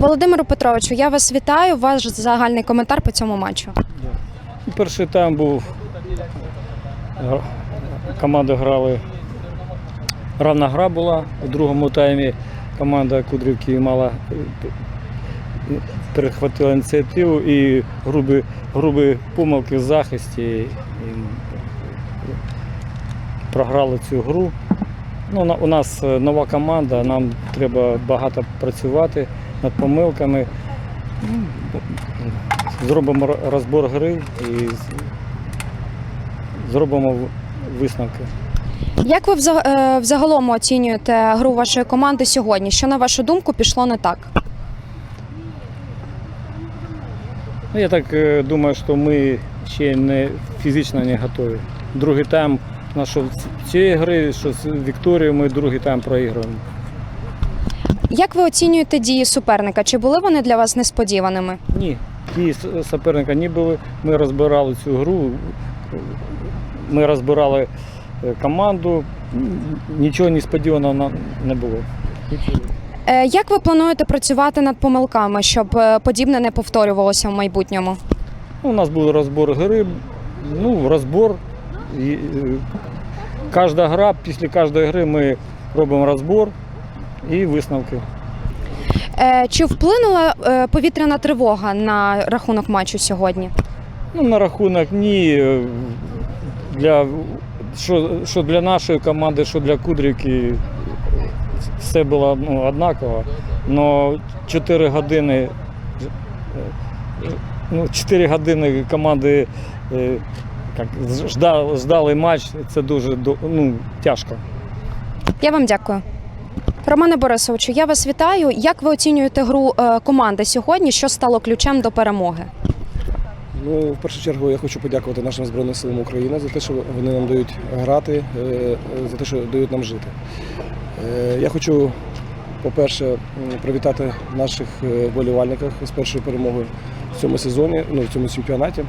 Володимиру Петровичу, я вас вітаю. Ваш загальний коментар по цьому матчу. Перший тайм був. Команди грали. Равна гра була. У другому таймі команда Кудрівки мала е, перехватила ініціативу і грубі, грубі помилки в захисті. І програли цю гру. Ну, у нас е, нова команда, нам треба багато працювати над помилками. Ну, Зробимо розбор гри і зробимо висновки. Як ви е, взагалом оцінюєте гру вашої команди сьогодні? Що на вашу думку пішло не так? Ну, я так е, думаю, що ми ще не фізично не готові. Другий тайм, на що з цієї гри, що з Вікторією, ми другий тайм проігруємо. Як ви оцінюєте дії суперника? Чи були вони для вас несподіваними? Ні, с- суперника не були. Ми розбирали цю гру, ми розбирали е, команду. Нічого несподіваного не було. Е, Як ви плануєте працювати над помилками, щоб е, подібне не повторювалося в майбутньому? Ну, у нас був розбор гри, ну, розбор. Кожна гра, після кожної гри ми робимо розбор і висновки. Е, Чи вплинула е, повітряна тривога на рахунок матчу сьогодні? Ну, на рахунок ні. Для, що, що для нашої команди, що для Кудрівки, все було ну, однаково. Но 4 години, е, ну, 4 години команди як, ждали, ждали матч, це дуже ну, тяжко. Я вам дякую. Романе Борисовичу, я вас вітаю. Як ви оцінюєте гру е, команди сьогодні? Що стало ключем до перемоги? Ну, в першу чергу я хочу подякувати нашим Збройним силам України за те, що вони нам дають грати, е, за те, що дають нам жити. Е, Я хочу, по-перше, привітати наших е, вболівальників з першою перемогою в цьому сезоні, ну, в цьому чемпіонаті.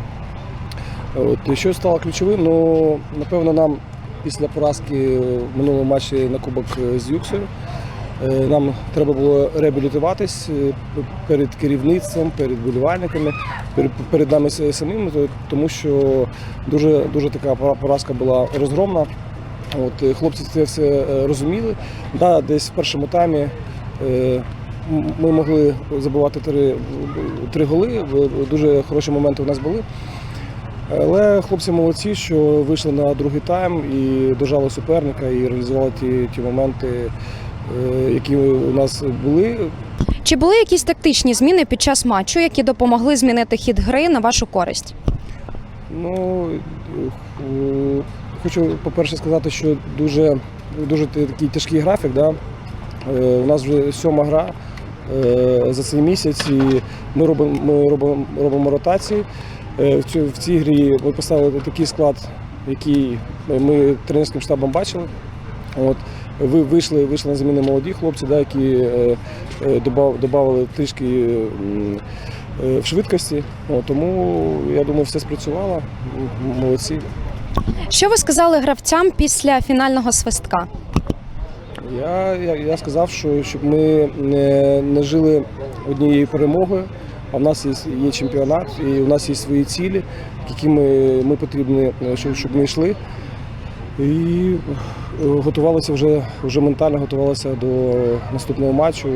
От, що стало ключовим? Ну, напевно, нам після поразки в минулому матчі на Кубок е, з Юксою Е, Нам треба було реабілітуватись е, перед керівництвом, перед болівальниками, перед, нами самими, тому що дуже, дуже така поразка була розгромна. От, е, хлопці це все е, розуміли. Да, десь в першому таймі е, ми могли забувати три, три голи, дуже хороші моменти у нас були. Але хлопці молодці, що вийшли на другий тайм і дожали суперника і реалізували ті, ті моменти, е, які у нас були. Чи були якісь тактичні зміни під час матчу, які допомогли змінити хід гри на вашу користь? Ну, е, хочу, по-перше, сказати, що дуже, дуже такий тяжкий графік. Да? Е, У нас вже сьома гра е, за цей місяць, і ми робимо, ми робимо, робимо ротації. Е, В, цю, в цій грі ми поставили такий склад, який ми тренерським штабом бачили. От, ви вийшли, вийшли на заміни молоді хлопці, да, які е, е, добав, додали трішки м, е, в швидкості. От, тому я думаю, все спрацювало. Молодці. Що ви сказали гравцям після фінального свистка? Я, я, я сказав, що щоб ми не, не жили однією перемогою, а в нас є, є чемпіонат, і у нас є свої цілі, які ми, ми потрібні, е, щоб, щоб ми йшли. І е, готувалися вже, вже ментально готувалися до наступного матчу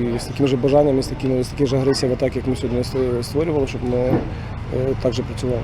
і з таким же бажанням, і з таким, з таким же агресією атак, як ми сьогодні створювали, щоб ми е, так же працювали.